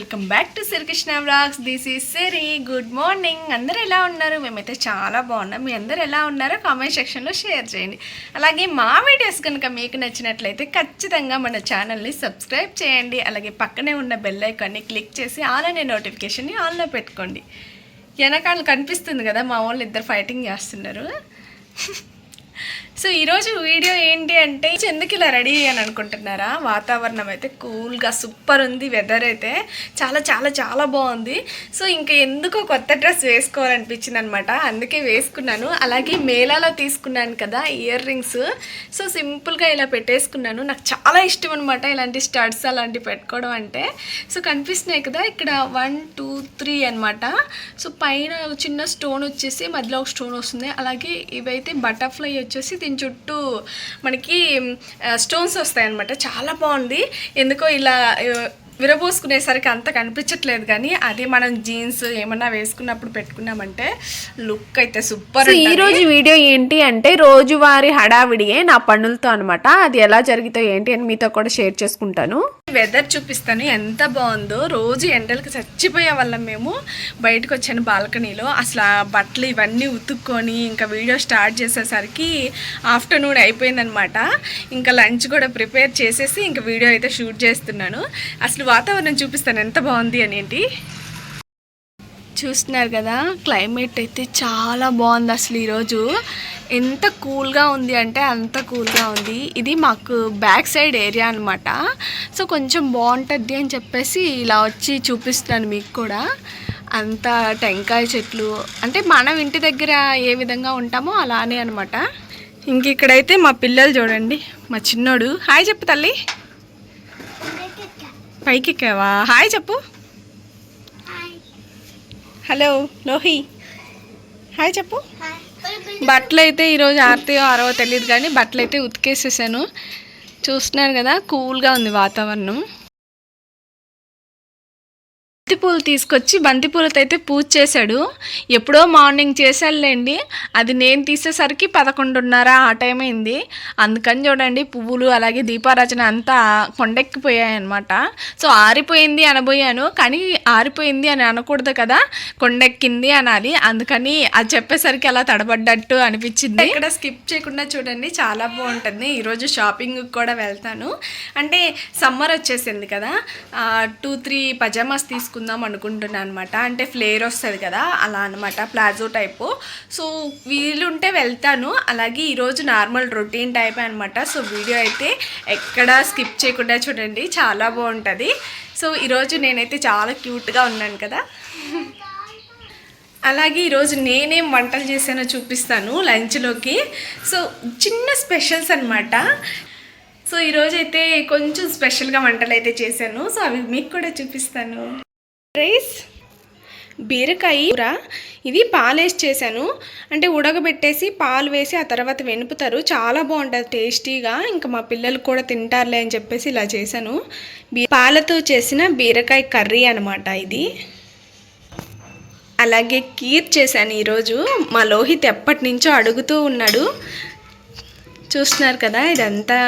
Welcome back to Srikrishna vlogs. This is Siri. Good morning అందరూ ఎలా ఉన్నారు? మేమైతే చాలా బాగున్నాం. మీ అందరూ ఎలా ఉన్నారో కామెంట్ సెక్షన్లో షేర్ చేయండి. అలాగే మా వీడియోస్ కనుక మీకు నచ్చినట్లయితే ఖచ్చితంగా మన ఛానల్ని సబ్స్క్రైబ్ చేయండి. అలాగే పక్కనే ఉన్న బెల్ ఐకాన్ని క్లిక్ చేసి ఆల్ అనే నోటిఫికేషన్ని ఆన్లో పెట్టుకోండి. వెనకాల కనిపిస్తుంది కదా మా వాళ్ళు ఇద్దరు ఫైటింగ్ చేస్తున్నారు. సో ఈరోజు వీడియో ఏంటి అంటే ఎందుకు ఇలా రెడీ అని అనుకుంటున్నారా? వాతావరణం అయితే కూల్గా సూపర్ ఉంది వెదర్ అయితే చాలా చాలా చాలా బాగుంది. సో ఇంకా ఎందుకో కొత్త డ్రెస్ వేసుకోవాలనిపించింది అనమాట అందుకే వేసుకున్నాను. అలాగే మేళాలో తీసుకున్నాను కదా ఇయర్ రింగ్స్ సో సింపుల్గా ఇలా పెట్టేసుకున్నాను. నాకు చాలా ఇష్టం అనమాట ఇలాంటి స్టడ్స్ అలాంటివి పెట్టుకోవడం అంటే. సో కనిపిస్తున్నాయి కదా ఇక్కడ వన్ టూ త్రీ అనమాట. సో పైన చిన్న స్టోన్ వచ్చేసి మధ్యలో ఒక స్టోన్ వస్తుంది. అలాగే ఇవైతే బటర్ఫ్లై వచ్చేసి దీని చుట్టూ మనకి స్టోన్స్ వస్తాయి అనమాట చాలా బాగుంది. ఎందుకో ఇలా విరబోసుకునేసరికి అంత కనిపించట్లేదు కానీ అది మనం జీన్స్ ఏమన్నా వేసుకున్నప్పుడు పెట్టుకున్నామంటే లుక్ అయితే సూపర్ ఈ రోజు వీడియో ఏంటి అంటే రోజువారీ హడావిడియే నా పనులతో అనమాట అది ఎలా జరిగితే ఏంటి అని మీతో కూడా షేర్ చేసుకుంటాను. వెదర్ చూపిస్తాను. ఎంత బాగుందో. రోజు ఎండలకు చచ్చిపోయే వాళ్ళం మేము. బయటకు వచ్చాను బాల్కనీలో. అసలు ఆ బట్టలు ఇవన్నీ ఉతుక్కొని ఇంకా వీడియో స్టార్ట్ చేసేసరికి ఆఫ్టర్నూన్ అయిపోయిందనమాట. ఇంకా లంచ్ కూడా ప్రిపేర్ చేసేసి ఇంకా వీడియో అయితే షూట్ చేస్తున్నాను. అసలు వాతావరణం చూపిస్తాను. ఎంత బాగుంది అనేంటి? చూస్తున్నారు కదా క్లైమేట్ అయితే చాలా బాగుంది అసలు ఈరోజు. ఎంత కూల్గా ఉంది అంటే అంత కూల్గా ఉంది. ఇది మాకు బ్యాక్ సైడ్ ఏరియా అనమాట సో కొంచెం బాగుంటుంది అని చెప్పేసి ఇలా వచ్చి చూపిస్తున్నాను మీకు కూడా. అంత టెంకాయ చెట్లు అంటే మనం ఇంటి దగ్గర ఏ విధంగా ఉంటామో అలానే అనమాట ఇంక ఇక్కడైతే మా పిల్లలు చూడండి మా చిన్నోడు. హాయ్ చెప్పు తల్లి. పైకి ఎక్కావా హాయ్ చెప్పు. హలో లోహి. హాయ్ చెప్పు. బట్టలు అయితే ఈరోజు ఆరతయో ఆరవో తెలియదు కానీ బట్టలు అయితే ఉతికేసేసాను. చూస్తున్నారు కదా కూల్గా ఉంది వాతావరణం. బంతిపూలు తీసుకొచ్చి బంతిపూలతో అయితే పూజ చేశాడు. ఎప్పుడో మార్నింగ్ చేశాడులేండి అది నేను తీసేసరికి పదకొండున్నర ఆ టైం అయింది. అందుకని చూడండి పువ్వులు అలాగే దీపారాజన అంతా కొండెక్కిపోయాయి అనమాట సో ఆరిపోయింది అనబోయాను. కానీ ఆరిపోయింది అని అనకూడదు కదా. కొండెక్కింది అనాలి. అందుకని అది చెప్పేసరికి అలా తడబడ్డట్టు అనిపించింది. ఇక్కడ స్కిప్ చేయకుండా చూడండి. చాలా బాగుంటుంది. ఈరోజు షాపింగ్ కూడా వెళ్తాను. అంటే సమ్మర్ వచ్చేసింది కదా. టూ త్రీ పజామాస్ తీసుకుందాం అనుకుంటున్నాను అనమాట అంటే ఫ్లేర్ వస్తుంది కదా అలా అనమాట ప్లాజో టైపు. సో వీలుంటే వెళ్తాను. అలాగే ఈరోజు నార్మల్ రొటీన్ టైప్ అనమాట సో వీడియో అయితే ఎక్కడా స్కిప్ చేయకుండా చూడండి. చాలా బాగుంటుంది. సో ఈరోజు నేనైతే చాలా క్యూట్గా ఉన్నాను కదా. అలాగే ఈరోజు నేనేం వంటలు చేశానో చూపిస్తాను లంచ్లోకి. సో చిన్న స్పెషల్స్ అనమాట సో ఈరోజైతే కొంచెం స్పెషల్గా వంటలు అయితే చేశాను. సో అవి మీకు కూడా చూపిస్తాను. రైస్ బీరకాయ కూర. ఇది పాలేసి చేశాను. అంటే ఉడకబెట్టేసి పాలు వేసి ఆ తర్వాత వెనుపుతారు. చాలా బాగుంటుంది టేస్టీగా. ఇంకా మా పిల్లలు కూడా తింటారులే అని చెప్పేసి ఇలా చేశాను. పాలతో చేసిన బీరకాయ కర్రీ అనమాట ఇది. అలాగే కీర్ చేశాను ఈరోజు. మా లోహిత్ ఎప్పటి నుంచో అడుగుతూ ఉన్నాడు. చూస్తున్నారు కదా ఇదంతా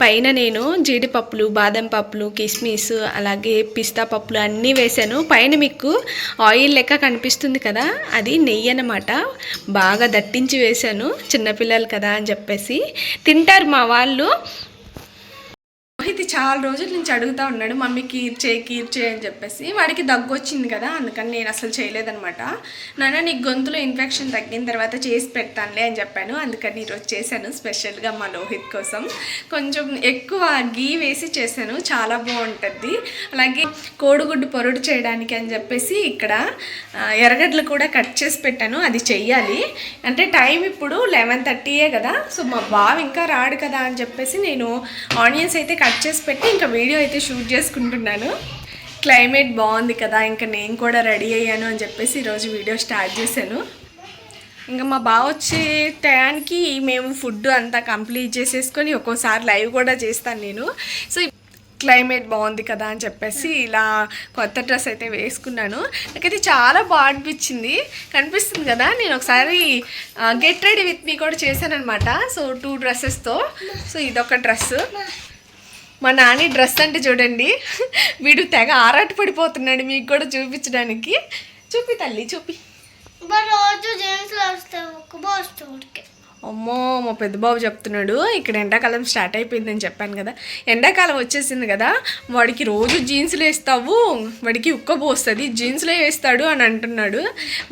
పైన నేను జీడిపప్పులు బాదం పప్పులు కిస్మిస్ అలాగే పిస్తా పప్పులు అన్నీ వేశాను. పైన మీకు ఆయిల్ లెక్క కనిపిస్తుంది కదా అది నెయ్యి అనమాట బాగా దట్టించి వేశాను చిన్నపిల్లలు కదా అని చెప్పేసి. తింటారు మా వాళ్ళు. ఇది చాలా రోజుల నుంచి అడుగుతా ఉన్నాడు మమ్మీ కీర్ చేయి కీర్ చేయి అని చెప్పేసి. వాడికి దగ్గు వచ్చింది కదా అందుకని నేను అసలు చేయలేదనమాట నాన్న నీకు గొంతులో ఇన్ఫెక్షన్ తగ్గిన తర్వాత చేసి పెడతానులే అని చెప్పాను. అందుకని ఈరోజు చేశాను స్పెషల్గా మా లోహిత్ కోసం. కొంచెం ఎక్కువ గీ వేసి చేశాను చాలా బాగుంటుంది. అలాగే కోడిగుడ్డు పొరుడు చేయడానికి అని చెప్పేసి ఇక్కడ ఎర్రగడ్డలు కూడా కట్ చేసి పెట్టాను అది చెయ్యాలి. అంటే టైం ఇప్పుడు లెవెన్ థర్టీయే కదా సో మా బావ ఇంకా రాడు కదా అని చెప్పేసి నేను ఆనియన్స్ అయితే కట్ చేసి పెట్టి ఇంకా వీడియో అయితే షూట్ చేసుకుంటున్నాను. క్లైమేట్ బాగుంది కదా ఇంకా నేను కూడా రెడీ అయ్యాను అని చెప్పేసి ఈరోజు వీడియో స్టార్ట్ చేశాను. ఇంకా మా బావ వచ్చే టయానికి మేము ఫుడ్ అంతా కంప్లీట్ చేసేసుకొని ఒక్కోసారి లైవ్ కూడా చేస్తాను నేను. సో క్లైమేట్ బాగుంది కదా అని చెప్పేసి ఇలా కొత్త డ్రెస్ అయితే వేసుకున్నాను. నాకైతే చాలా బాగా అనిపించింది. కనిపిస్తుంది కదా నేను ఒకసారి గెట్ రెడీ విత్ మీ కూడా చేశాను అనమాట సో టూ డ్రెస్సెస్తో సో ఇదొక డ్రెస్ మా నాని డ్రెస్ అంటే చూడండి వీడు తెగ ఆరాట పడిపోతున్నాడు మీకు కూడా చూపించడానికి. చూపి తల్లి చూపి. మరి రోజు జెంట్స్లో అమ్మో మా పెద్ద బాబు చెప్తున్నాడు ఇక్కడ ఎండాకాలం స్టార్ట్ అయిపోయిందని చెప్పాను కదా. ఎండాకాలం వచ్చేసింది కదా వాడికి రోజు జీన్స్లు వేస్తావు వాడికి ఉక్క పోస్తుంది జీన్స్లే వేస్తాడు అని అంటున్నాడు.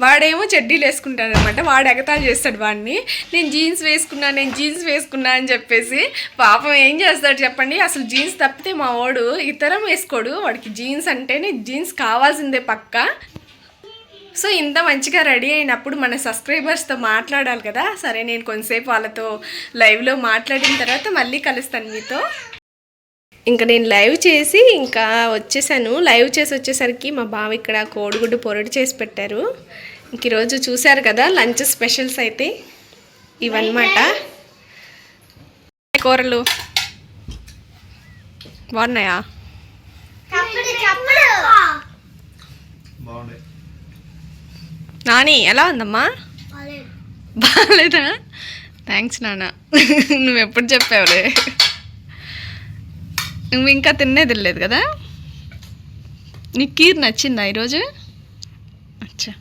వాడేమో చెడ్డీలు వేసుకుంటాడు అనమాట వాడు ఎగతాలు చేస్తాడు వాడిని. నేను జీన్స్ వేసుకున్నా నేను జీన్స్ వేసుకున్నా అని చెప్పేసి పాపం ఏం చేస్తాడు చెప్పండి అసలు జీన్స్ తప్పితే మా వాడు ఇతరం వేసుకోడు వాడికి జీన్స్ అంటేనే జీన్స్ కావాల్సిందే పక్క. సో ఇంత మంచిగా రెడీ అయినప్పుడు మన సబ్స్క్రైబర్స్తో మాట్లాడాలి కదా. సరే నేను కొంతసేపు వాళ్ళతో లైవ్లో మాట్లాడిన తర్వాత మళ్ళీ కలుస్తాను మీతో. ఇంకా నేను లైవ్ చేసి ఇంకా వచ్చేసాను. లైవ్ చేసి వచ్చేసరికి మా బావ ఇక్కడ కోడిగుడ్డు పొరడు చేసి పెట్టారు. ఇంక ఈరోజు చూశారు కదా లంచ్ స్పెషల్స్ అయితే. ఇవన్నమాట. కూరలు? బాగున్నాయా. నాని ఎలా ఉందమ్మా? బాగాలేదా థ్యాంక్స్ నాన్న. నువ్వు ఎప్పుడు చెప్పావులే. నువ్వు ఇంకా తినేది లేదు కదా? నీకు కీర్ నచ్చిందా ఈరోజు? అచ్చా.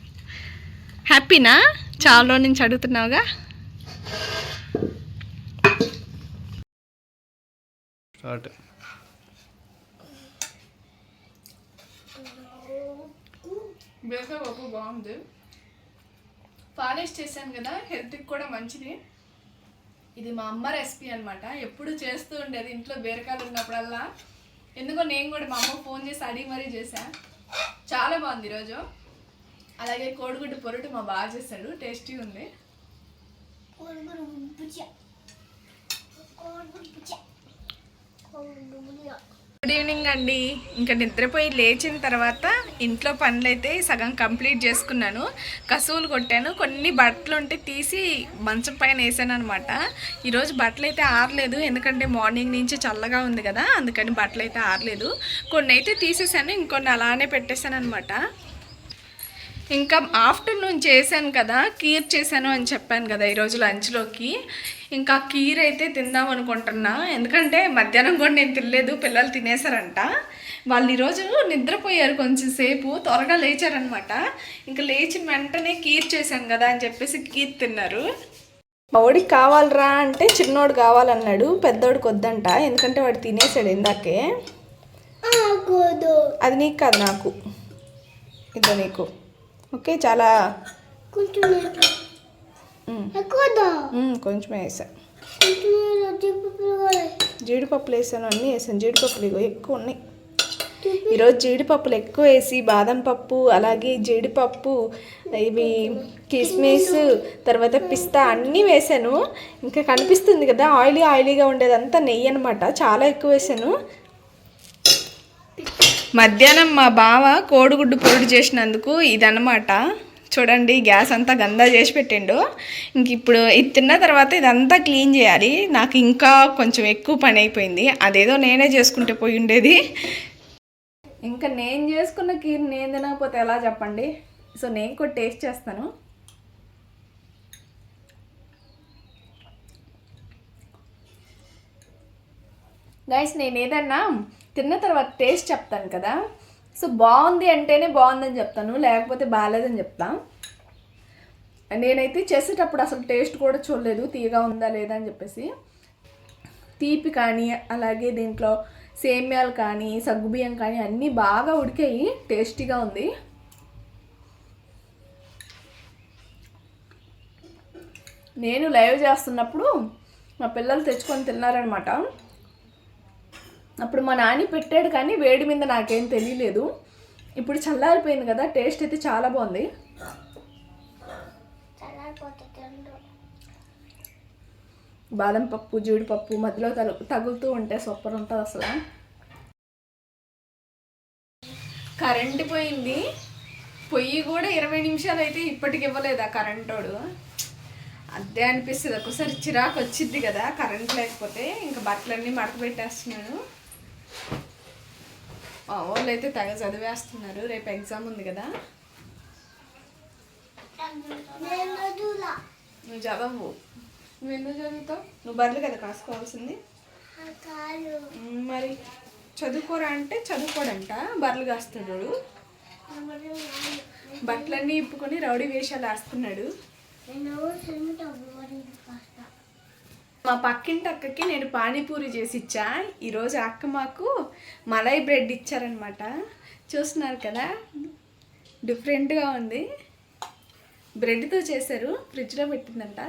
హ్యాపీనా? చాలా రోజుల నుంచి అడుగుతున్నావుగా? స్టార్ట్. బాగుంది. పాలిష్ చేశాను కదా హెల్త్కి కూడా మంచిది. ఇది మా అమ్మ రెసిపీ అనమాట ఎప్పుడు చేస్తూ ఉండేది ఇంట్లో బీరకాయలు ఉన్నప్పుడల్లా. ఎందుకో నేను కూడా మా అమ్మ ఫోన్ చేసి అడిగి మరీ చేశా. చాలా బాగుంది ఈరోజు. అలాగే కోడిగుడ్డు పొరటు మా బాగా చేశాడు. టేస్టీ ఉంది. కోడిగుడ్డు గుడ్ ఈవినింగ్ అండి. ఇంకా నిద్రపోయి లేచిన తర్వాత ఇంట్లో పనులైతే సగం కంప్లీట్ చేసుకున్నాను. కసువులు కొట్టాను. కొన్ని బట్టలు ఉంటే తీసి మంచం పైన వేసాను అనమాట ఈరోజు బట్టలు అయితే ఆరలేదు. ఎందుకంటే మార్నింగ్ నుంచి చల్లగా ఉంది కదా అందుకని బట్టలు అయితే ఆరలేదు. కొన్ని అయితే తీసేసాను. ఇంకొన్ని అలానే పెట్టేశాను అనమాట ఇంకా ఆఫ్టర్నూన్ చేశాను కదా కీర్ చేశాను అని చెప్పాను కదా ఈరోజు లంచ్లోకి. ఇంకా కీర్ అయితే తిందాం అనుకుంటున్నా. ఎందుకంటే మధ్యాహ్నం కూడా నేను తినలేదు పిల్లలు తినేసారంట వాళ్ళు ఈరోజు నిద్రపోయారు కొంచెం సేపు త్వరగా లేచారనమాట ఇంకా లేచిన వెంటనే కీర్ చేశాను కదా అని చెప్పేసి కీర్ తిన్నారు. మావాడికి కావాలరా అంటే చిన్నోడు కావాలన్నాడు పెద్దోడికి వద్దంట. ఎందుకంటే వాడు తినేసాడు ఇందాకే. అది నీకు కాదు నాకు. ఇదో నీకు. ఓకే చాలా కొంచెం కొంచెమే వేసా. జీడిపప్పులు వేసాను అన్నీ వేసాను. జీడిపప్పులు ఇగో ఎక్కువ ఉన్నాయి. ఈరోజు జీడిపప్పులు ఎక్కువ వేసి బాదం పప్పు అలాగే జీడిపప్పు ఇవి కిస్మిస్ తర్వాత పిస్తా అన్నీ వేసాను. ఇంకా కనిపిస్తుంది కదా ఆయిలీ ఆయిలీగా ఉండేదంతా నెయ్యి అనమాట చాలా ఎక్కువ వేసాను. మధ్యాహ్నం మా బావ కోడిగుడ్డు పొరుడు చేసినందుకు ఇదన్నమాట. చూడండి గ్యాస్ అంతా గందా చేసి పెట్టిండు. ఇంక ఇప్పుడు ఇది తిన్న తర్వాత ఇదంతా క్లీన్ చేయాలి. నాకు ఇంకా కొంచెం ఎక్కువ పని అయిపోయింది. అదేదో నేనే చేసుకుంటే పోయి ఉండేది. ఇంకా నేను చేసుకున్న కీర్ నేను తినకపోతే ఎలా చెప్పండి? సో నేను కూడా టేస్ట్ చేస్తాను. గైస్ నేను ఏదన్నా తిన్న తర్వాత టేస్ట్ చెప్తాను కదా. సో బాగుంది అంటేనే బాగుందని చెప్తాను లేకపోతే బాగాలేదని చెప్తా. నేనైతే చేసేటప్పుడు అసలు టేస్ట్ కూడా చూడలేదు తీయగా ఉందా లేదా అని చెప్పేసి. తీపి కానీ అలాగే దీంట్లో సేమ్యాలు కానీ సగ్గుబియ్యం కానీ అన్నీ బాగా ఉడికాయి టేస్టీగా ఉంది. నేను లైవ్ చేస్తున్నప్పుడు మా పిల్లలు తెచ్చుకొని తిన్నారనమాట అప్పుడు మా నాని పెట్టాడు కానీ వేడి మీద నాకేం తెలియలేదు. ఇప్పుడు చల్లారిపోయింది కదా టేస్ట్ అయితే చాలా బాగుంది. బాదం పప్పు జీడిపప్పు మధ్యలో తగు తగులుతూ ఉంటే సూపర్ ఉంటుంది అసలు. కరెంట్ పోయింది. పొయ్యి కూడా ఇరవై నిమిషాలు అయితే ఇప్పటికి ఇవ్వలేదు ఆ కరెంటోడు. అదే అనిపిస్తుంది. ఒక్కసారి చిరాకు వచ్చింది కదా కరెంట్ లేకపోతే ఇంకా బట్టలన్నీ మడత పెట్టేస్తున్నాను మా వాళ్ళు అయితే తెగ చదివేస్తున్నారు. రేపు ఎగ్జామ్ ఉంది కదా. నువ్వు చదవవు. నువ్వు ఎందుకు చదువుతావు? నువ్వు బర్రెలు కదా కాసుకోవాల్సింది? మరి చదువుకోరా అంటే చదువుకోడంట. బర్రెలు కాస్తాడు వాడు. బట్టలన్నీ ఇప్పుకొని రౌడీ వేషాలు వేస్తున్నాడు. మా పక్కింటి అక్కకి నేను పానీపూరి చేసి ఇచ్చా. ఈరోజు అక్క మాకు మలై బ్రెడ్ ఇచ్చారనమాట చూస్తున్నారు కదా? డిఫరెంట్గా ఉంది. బ్రెడ్తో చేశారు. ఫ్రిడ్జ్లో పెట్టిందంట.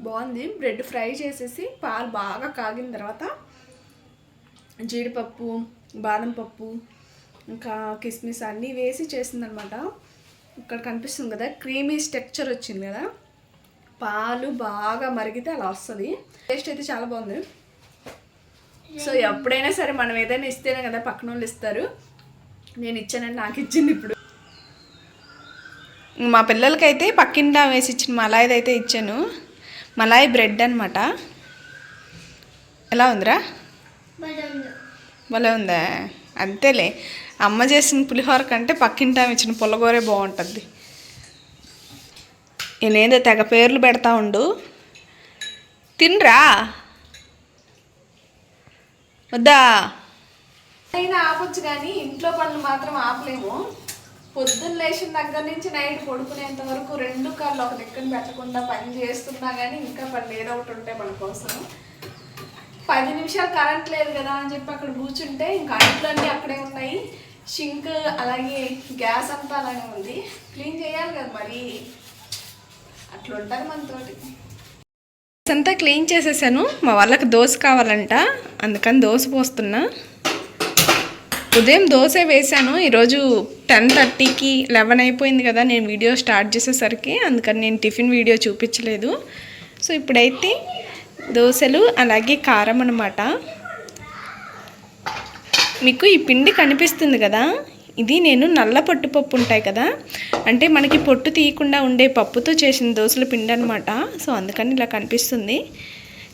బాగుంది. బ్రెడ్ ఫ్రై చేసేసి పాలు బాగా కాగిన తర్వాత జీడిపప్పు బాదం పప్పు ఇంకా కిస్మిస్ అన్నీ వేసి చేసిందనమాట ఇక్కడ కనిపిస్తుంది కదా క్రీమీ స్ట్రక్చర్ వచ్చింది కదా. పాలు బాగా మరిగితే అలా వస్తుంది. టేస్ట్ అయితే చాలా బాగుంది. సో ఎప్పుడైనా సరే మనం ఏదైనా ఇస్తేనే కదా పక్కన వాళ్ళు ఇస్తారు. నేను ఇచ్చానని నాకు ఇచ్చింది ఇప్పుడు. మా పిల్లలకైతే పక్కింట వేసి ఇచ్చిన మలాయిది అయితే ఇచ్చాను. మలాయి బ్రెడ్ అనమాట ఎలా ఉందిరా? భలే ఉందా? అంతేలే. అమ్మ చేసిన పులిహోర కంటే పక్కింటాం ఇచ్చిన పుల్లగోరే బాగుంటుంది. నేనేదో తెగ పేర్లు పెడతా ఉండు. తినరా. వద్దా. అయినా ఆపొచ్చు కానీ ఇంట్లో పనులు మాత్రం ఆపలేము. పొద్దున్న లేచిన దగ్గర నుంచి నైట్ పడుకునేంత వరకు రెండు కాళ్ళు ఒక దిక్కున పెట్టకుండా పని చేస్తున్నా కానీ ఇంకా పనులు ఏదో ఒకటి ఉంటాయి మన కోసం. పది నిమిషాలు కరెంట్ లేదు కదా అని చెప్పి అక్కడ కూర్చుంటే ఇంకా అంట్లన్నీ అక్కడే ఉన్నాయి. షింక్ అలాగే గ్యాస్ అంతా అలాగే ఉంది. క్లీన్ చేయాలి కదా మరి. అట్లా ఉంటుంది మనతోటి అంతా క్లీన్ చేసేసాను. మా వాళ్ళకి దోశ కావాలంట. అందుకని దోశ పోస్తున్నా. ఉదయం దోశ వేశాను. ఈరోజు టెన్ థర్టీకి లెవెన్ అయిపోయింది కదా. నేను వీడియో స్టార్ట్ చేసేసరికి. అందుకని నేను టిఫిన్ వీడియో చూపించలేదు. సో ఇప్పుడైతే దోశలు అలాగే కారం అనమాట మీకు ఈ పిండి కనిపిస్తుంది కదా? ఇది నేను నల్ల పొట్టు పప్పు ఉంటాయి కదా? అంటే మనకి పొట్టు తీయకుండా ఉండే పప్పుతో చేసిన దోశల పిండి అనమాట సో అందుకని ఇలా కనిపిస్తుంది.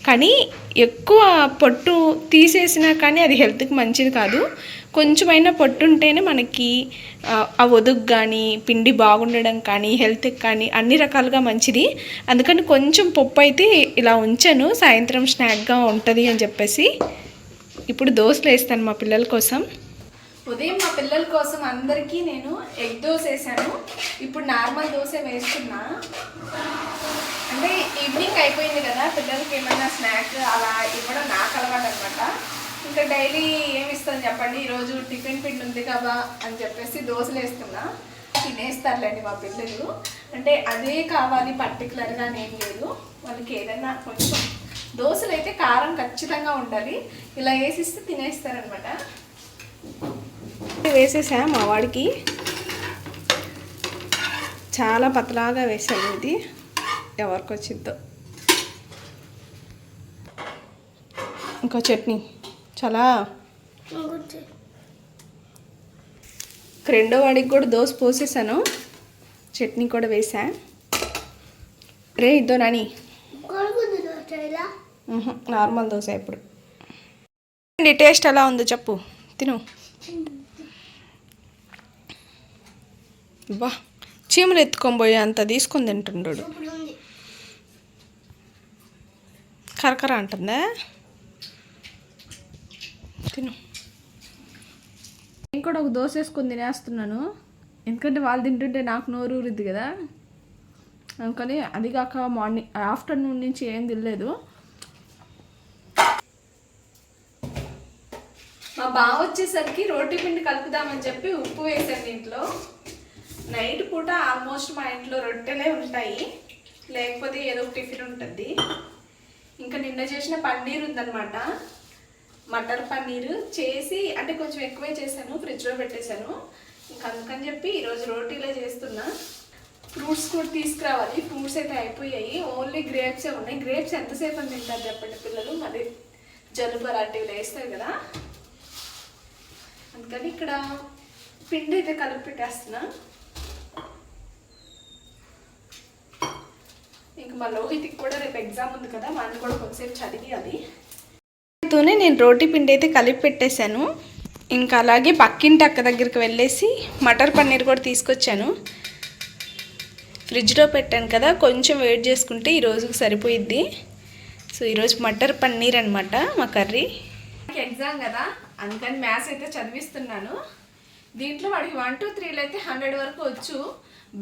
కానీ ఎక్కువ పొట్టు తీసేసినా కానీ అది హెల్త్కి మంచిది కాదు. కొంచెమైనా పొట్టు ఉంటేనే మనకి ఆ, ఆ ఒదుగు కానీ పిండి బాగుండడం కానీ హెల్త్కి కానీ అన్ని రకాలుగా మంచిది. అందుకని కొంచెం పప్పు అయితే ఇలా ఉంచాను. సాయంత్రం స్నాక్గా ఉంటుంది అని చెప్పేసి ఇప్పుడు దోశలు వేస్తాను మా పిల్లల కోసం. ఉదయం మా పిల్లల కోసం అందరికీ నేను ఎగ్ దోశ వేసాను. ఇప్పుడు నార్మల్ దోశ వేస్తున్నా. అంటే ఈవినింగ్ అయిపోయింది కదా పిల్లలకి ఏమైనా స్నాక్ అలా ఇవ్వడం నాకు అలవాటు అనమాట ఇంకా డైలీ ఏమి ఇస్తాను చెప్పండి? ఈరోజు టిఫిన్ పిండి ఉంది కదా అని చెప్పేసి దోశలు వేస్తున్నా. తినేస్తారులేండి మా పిల్లలు. అంటే అదే కావాలి పర్టికులర్గా నేను లేదు. వాళ్ళకి ఏదైనా కొంచెం దోశలు అయితే కారం ఖచ్చితంగా ఉండాలి. ఇలా వేసిస్తే తినేస్తారనమాట. వేసేసా మా వాడికి? చాలా పతలాగా వేసాను ఇది. ఎవరికి వచ్చిందో ఇంకో చట్నీ. చాలా రెండో వాడికి కూడా దోశ పోసేసాను. చట్నీ కూడా వేసా రే ఇద్దో నాని. నార్మల్ దోశ ఇప్పుడు. టేస్ట్ ఎలా ఉందో చెప్పు. తిను. బా చీమలు ఎత్తుకొని పోయి అంత తీసుకొని తింటుండడు కరకర అంటుందా? తిను. నేను కూడా ఒక దోశ వేసుకొని తినేస్తున్నాను. ఎందుకంటే వాళ్ళు తింటుంటే నాకు నోరు ఊరిద్ది కదా. అందుకని అది కాక మార్నింగ్ ఆఫ్టర్నూన్ నుంచి ఏం తినలేదు. మా బావ వచ్చేసరికి రోటి పిండి కలుపుదామని చెప్పి ఉప్పు వేసాను దీంట్లో. నైట్ పూట ఆల్మోస్ట్ మా ఇంట్లో రొట్టెలే ఉంటాయి. లేకపోతే ఏదో ఒక టిఫిన్ ఉంటుంది. ఇంకా నిన్న చేసిన పన్నీర్ ఉందన్నమాట. మటర్ పన్నీర్ చేసి అంటే కొంచెం ఎక్కువే చేశాను ఫ్రిడ్జ్లో పెట్టేశాను. ఇంకా అందుకని చెప్పి ఈరోజు రోటీలే చేస్తున్నా. ఫ్రూట్స్ కూడా తీసుకురావాలి. ఫ్రూట్స్ అయితే అయిపోయాయి. ఓన్లీ గ్రేప్సే ఉన్నాయి. గ్రేప్స్ ఎంతసేపు అని తింటారు చెప్పండి పిల్లలు? మరి జలుబు అలాంటివి వేస్తారు కదా. అందుకని ఇక్కడ పిండి అయితే కలిపి పెట్టేస్తున్నా. ఇంక మా లోహిత్కి కూడా రేపు ఎగ్జామ్ ఉంది కదా. వాడిని కూడా కొంచెంసేపు చదివియాలి. తోనే నేను రోటీ పిండి అయితే కలిపి పెట్టేశాను. ఇంకా అలాగే పక్కింటి అక్క దగ్గరికి వెళ్ళేసి మటర్ పన్నీర్ కూడా తీసుకొచ్చాను. ఫ్రిడ్జ్లో పెట్టాను కదా కొంచెం వెయిట్ చేసుకుంటే ఈ రోజుకి సరిపోయిద్ది. సో ఈరోజు మటర్ పన్నీర్ అనమాట మా కర్రీ. ఎగ్జామ్ కదా అందుకని మ్యాథ్స్ అయితే చదివిస్తున్నాను. దీంట్లో వాడికి వన్ టూ త్రీలో అయితే హండ్రెడ్ వరకు వచ్చు.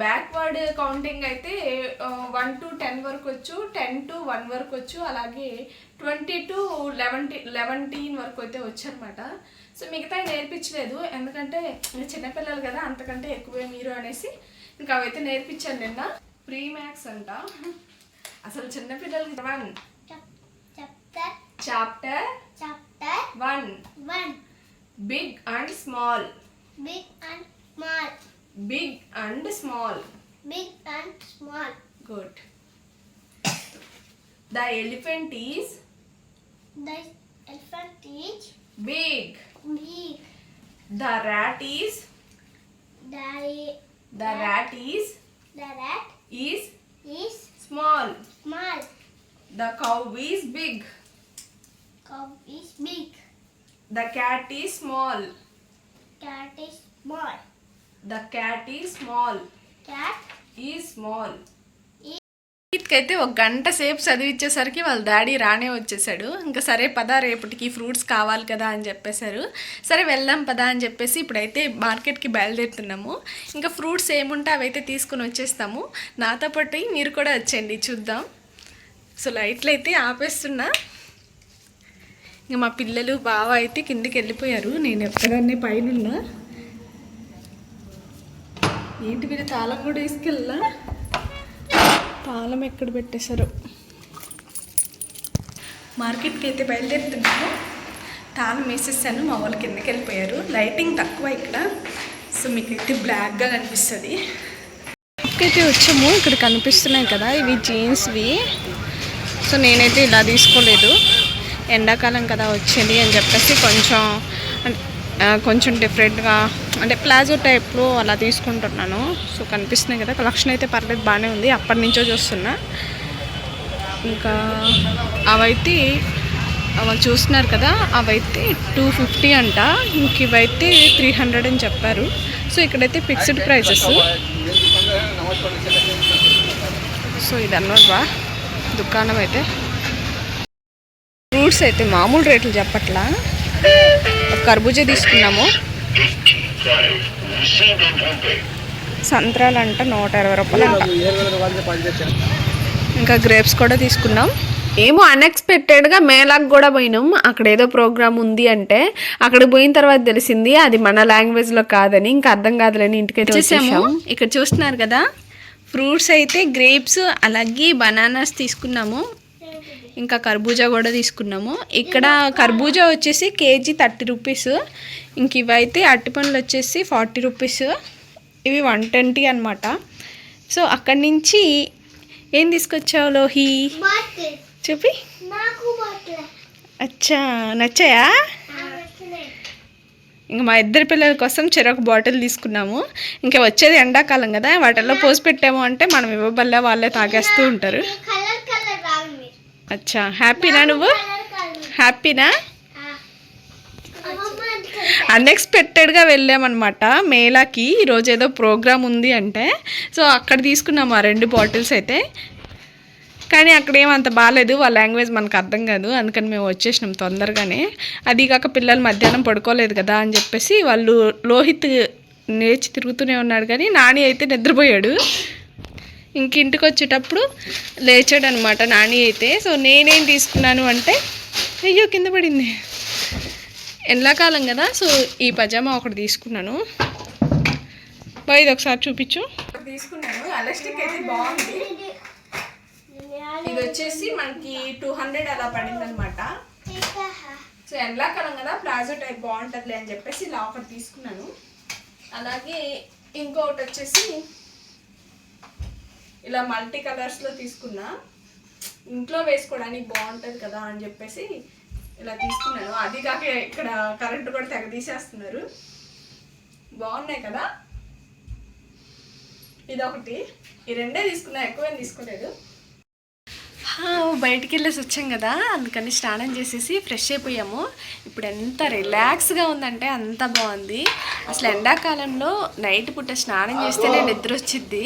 బ్యాక్వర్డ్ కౌంటింగ్ అయితే వన్ టు టెన్ వరకు వచ్చు టెన్ టు వన్ వరకు వచ్చు అలాగే ట్వంటీ టు లెవెన్టీ లెవెన్టీన్ వరకు అయితే వచ్చు అనమాట సో మిగతా నేర్పించలేదు. ఎందుకంటే చిన్నపిల్లలు కదా అంతకంటే ఎక్కువే మీరు అనేసి ఇంకా అవైతే నేర్పించాను నిన్న. ప్రీ మ్యాథ్స్ అంట. అసలు చిన్నపిల్లలకి one chapter chapter one one big and small big and small Big and small. Big and small. Good. The elephant is. The elephant is. Big. Big. The rat is. The. The rat, rat is. The rat is. Is. Small. Small. The cow is big. Cow is big. The cat is small. Cat is small. The cat is small cat is small అయితే ఒక గంట సేపు చదివించేసరికి వాళ్ళ daddy రానే వచ్చేసాడు. ఇంకా సరే పదా రేపటికి ఫ్రూట్స్ కావాలి కదా అని చెప్పేశారు. సరే వెళ్దాం పదా అని చెప్పేసి ఇప్పుడైతే మార్కెట్కి బయలుదేరుతున్నాము. ఇంకా ఫ్రూట్స్ ఏముంటే అవైతే తీసుకుని వచ్చేస్తాము. నాతో పాటు మీరు కూడా వచ్చేయండి చూద్దాం. సో లైట్లు అయితే ఆపేస్తున్నా. ఇంకా మా పిల్లలు బావ అయితే కిందికి వెళ్ళిపోయారు. నేను ఎక్కడనే పైన ఉన్నా ఏంటి మీరు తాళం కూడా తీసుకెళ్ళా తాళం ఎక్కడ పెట్టేశారు? మార్కెట్కి అయితే బయలుదేరుతున్నాము. తాళం వేసేసాను మా వాళ్ళు కిందకి వెళ్ళిపోయారు. లైటింగ్ తక్కువ ఇక్కడ. సో మీకైతే బ్లాక్గా కనిపిస్తుంది. అయితే వచ్చాము. ఇక్కడ కనిపిస్తున్నాయి కదా ఇవి జీన్స్వి. సో నేనైతే ఇలా తీసుకోలేదు. ఎండాకాలం కదా వచ్చింది అని చెప్పేసి కొంచెం కొంచెం డిఫరెంట్గా అంటే ప్లాజో టైప్లో అలా తీసుకుంటున్నాను. సో కనిపిస్తున్నాయి కదా కలెక్షన్ అయితే పర్లేదు బాగానే ఉంది. అప్పటి నుంచో చూస్తున్నా. ఇంకా అవైతే వాళ్ళు చూస్తున్నారు కదా అవైతే టూ ఫిఫ్టీ అంట. ఇంక ఇవైతే త్రీ హండ్రెడ్ అని చెప్పారు. సో ఇక్కడైతే ఫిక్స్డ్ ప్రైసెస్ సో ఇదన్నమాట దుకాణం అయితే. ఫ్రూట్స్ అయితే మామూలు రేట్లు చెప్పట్లా. ఒక కర్బూజా తీసుకున్నాము. సంత్రాలు అంట నూట ఇరవై రూపాయలు. అంట ఇంకా గ్రేప్స్ కూడా తీసుకున్నాం. ఏమో అన్ఎక్స్పెక్టెడ్గా మేళాకు కూడా పోయినాం. అక్కడ ఏదో ప్రోగ్రామ్ ఉంది అంటే అక్కడికి పోయిన తర్వాత తెలిసింది అది మన లాంగ్వేజ్లో కాదని ఇంకా అర్థం కాదులేని ఇంటికైతే వచ్చేసాము. వచ్చేసాము. ఇక్కడ చూస్తున్నారు కదా ఫ్రూట్స్ అయితే గ్రేప్స్ అలాగే బనానాస్ తీసుకున్నాము. ఇంకా కర్బూజా కూడా తీసుకున్నాము. ఇక్కడ కర్బూజా వచ్చేసి కేజీ థర్టీ రూపీస్. ఇంక ఇవైతే అరటిపండ్లు వచ్చేసి ఫార్టీ రూపీస్. ఇవి వన్ ట్వంటీ అనమాట సో అక్కడి నుంచి ఏం తీసుకొచ్చావు లోహి? చూపి అచ్చా నచ్చాయా? ఇంక మా ఇద్దరు పిల్లల కోసం చెరొక బాటిల్ తీసుకున్నాము. ఇంకా వచ్చేది ఎండాకాలం కదా వాటిల్లో పోసి పెట్టాము అంటే మనం ఇవ్వబల్లే వాళ్ళే తాగేస్తూ ఉంటారు. అచ్చా. హ్యాపీనా నువ్వు? హ్యాపీనా అన్ఎక్స్పెక్టెడ్గా వెళ్ళామన్నమాట. మేళాకి ఈరోజు ఏదో ప్రోగ్రామ్ ఉంది అంటే. సో అక్కడ తీసుకున్నాము ఆ రెండు బాటిల్స్ అయితే. కానీ అక్కడ ఏమంత బాగాలేదు వాళ్ళ లాంగ్వేజ్ మనకు అర్థం కాదు. అందుకని మేము వచ్చేసినాం తొందరగానే. అది కాక పిల్లలు మధ్యాహ్నం పడుకోలేదు కదా అని చెప్పేసి వాళ్ళు లోహిత్ లేచి తిరుగుతూనే ఉన్నాడు. కానీ నాని అయితే నిద్రపోయాడు. ఇంక ఇంటికి వచ్చేటప్పుడు లేచాడు అనమాట నాని అయితే. సో నేనేం తీసుకున్నాను అంటే అయ్యో కింద పడింది. ఎండాకాలం కదా సో ఈ పజామా ఒకటి తీసుకున్నాను. బా ఇది ఒకసారి చూపించు. తీసుకున్నాను. ఎలాస్టిక్ అయితే బాగుంది. ఇది వచ్చేసి మనకి టూ హండ్రెడ్ అలా పడింది అనమాట సో ఎండాకాలం కదా ప్లాజో టైప్ బాగుంటుంది అని చెప్పేసి ఇలా ఒకటి తీసుకున్నాను. అలాగే ఇంకొకటి వచ్చేసి ఇలా మల్టీ కలర్స్లో తీసుకున్నా. ఇంట్లో వేసుకోవడానికి బాగుంటుంది కదా అని చెప్పేసి ఇలా తీసుకున్నాను. అది కాక ఇక్కడ కరెంటు కూడా తెగ తీసేస్తున్నారు బాగున్నాయి కదా? ఇదొకటి. ఈ రెండే తీసుకున్నా ఎక్కువేం తీసుకోలేదు. బయటికి వెళ్ళేసి వచ్చాం కదా. అందుకని స్నానం చేసేసి ఫ్రెష్ అయిపోయాము. ఇప్పుడు ఎంత రిలాక్స్గా ఉందంటే అంత బాగుంది. అసలు ఎండాకాలంలో నైట్ పూట స్నానం చేస్తేనే నిద్ర వచ్చిద్ది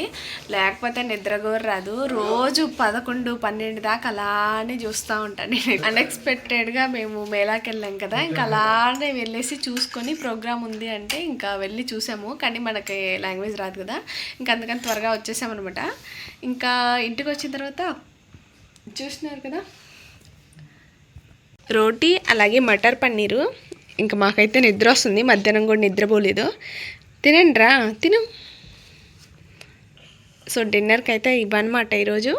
లేకపోతే నిద్ర కూడా రాదు. రోజు పదకొండు పన్నెండు దాకా అలానే చూస్తూ ఉంటాను నేను. అన్ఎక్స్పెక్టెడ్గా మేము మేళాకి వెళ్ళాం కదా. ఇంకా అలానే వెళ్ళేసి చూసుకొని ప్రోగ్రామ్ ఉంది అంటే ఇంకా వెళ్ళి చూసాము. కానీ మనకి లాంగ్వేజ్ రాదు కదా. ఇంకా అందుకని త్వరగా వచ్చేసామన్నమాట. ఇంకా ఇంటికి వచ్చిన తర్వాత చూస్తున్నారు కదా. రోటీ అలాగే మటర్ పన్నీరు. ఇంకా మాకైతే నిద్ర వస్తుంది మధ్యాహ్నం కూడా నిద్రపోలేదు. తినండి రా తిను. సో డిన్నర్కి అయితే ఇవ్వనమాట ఈరోజు.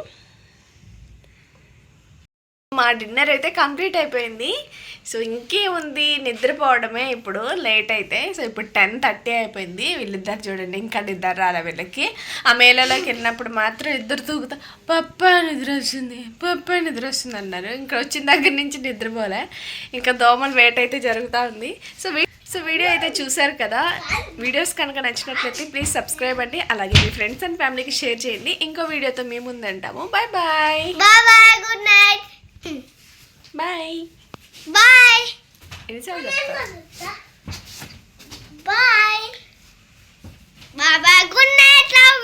మా డిన్నర్ అయితే కంప్లీట్ అయిపోయింది. సో ఇంకేముంది? నిద్రపోవడమే ఇప్పుడు. లేట్ అయితే. సో ఇప్పుడు టెన్ థర్టీ అయిపోయింది. వీళ్ళిద్దరు చూడండి ఇంకా నిద్ర రాలే వీళ్ళకి. ఆ మేళలోకి వెళ్ళినప్పుడు మాత్రం ఇద్దరు తూగుతా పప్ప నిద్ర వచ్చింది పప్ప నిద్ర వస్తుంది అన్నారు. ఇంకా వచ్చిన దగ్గర నుంచి నిద్రపోలే. ఇంకా దోమలు వేట అయితే జరుగుతూ ఉంది. సో వీ- సో వీడియో అయితే చూసారు కదా? వీడియోస్ కనుక నచ్చినట్లయితే ప్లీజ్ సబ్స్క్రైబ్ అండి. అలాగే మీ ఫ్రెండ్స్ అండ్ ఫ్యామిలీకి షేర్ చేయండి. ఇంకో వీడియోతో మేము ముందంటాము bye bye bye. Good night. Bye bye ఎన్నిసార్లు చెప్తా bye bye good night love